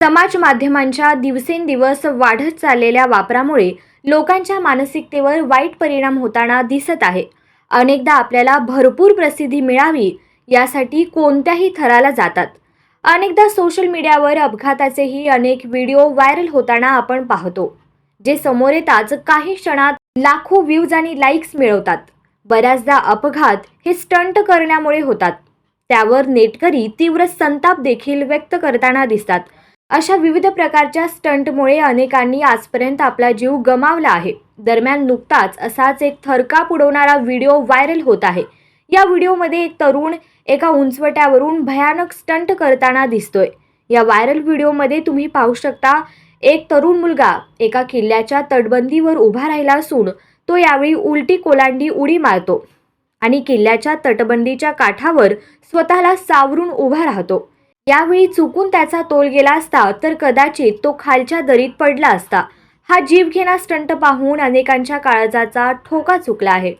समाज माध्यमांच्या दिवसेंदिवस वाढत चाललेल्या वापरामुळे लोकांच्या मानसिकतेवर वाईट परिणाम होताना दिसत आहे. अनेकदा आपल्याला भरपूर प्रसिद्धी मिळावी यासाठी कोणत्याही थराला जातात. अनेकदा सोशल मीडियावर अपघाताचेही अनेक व्हिडिओ व्हायरल होताना आपण पाहतो जे समोर येताच काही क्षणात लाखो व्ह्यूज आणि लाईक्स मिळवतात. बऱ्याचदा अपघात हे स्टंट करण्यामुळे होतात. त्यावर नेटकरी तीव्र संताप देखील व्यक्त करताना दिसतात. अशा विविध प्रकारच्या स्टंटमुळे अनेकांनी आजपर्यंत आपला जीव गमावला आहे. दरम्यान नुकताच असाच एक थरकाप उडवणारा व्हिडिओ व्हायरल होत आहे. या व्हिडिओमध्ये एक तरुण एका उंचवट्यावरून भयानक स्टंट करताना दिसतोय. या व्हायरल व्हिडिओमध्ये तुम्ही पाहू शकता एक तरुण मुलगा एका किल्ल्याच्या तटबंदीवर उभा राहिला असून तो यावेळी उलटी कोलांडी उडी मारतो आणि किल्ल्याच्या तटबंदीच्या काठावर स्वतःला सावरून उभा राहतो. यावेळी चुकून त्याचा तोल गेला असता तर कदाचित तो खालच्या दरीत पडला असता. हा जीवघेणा स्टंट पाहून अनेकांच्या काळजाचा ठोका चुकला आहे.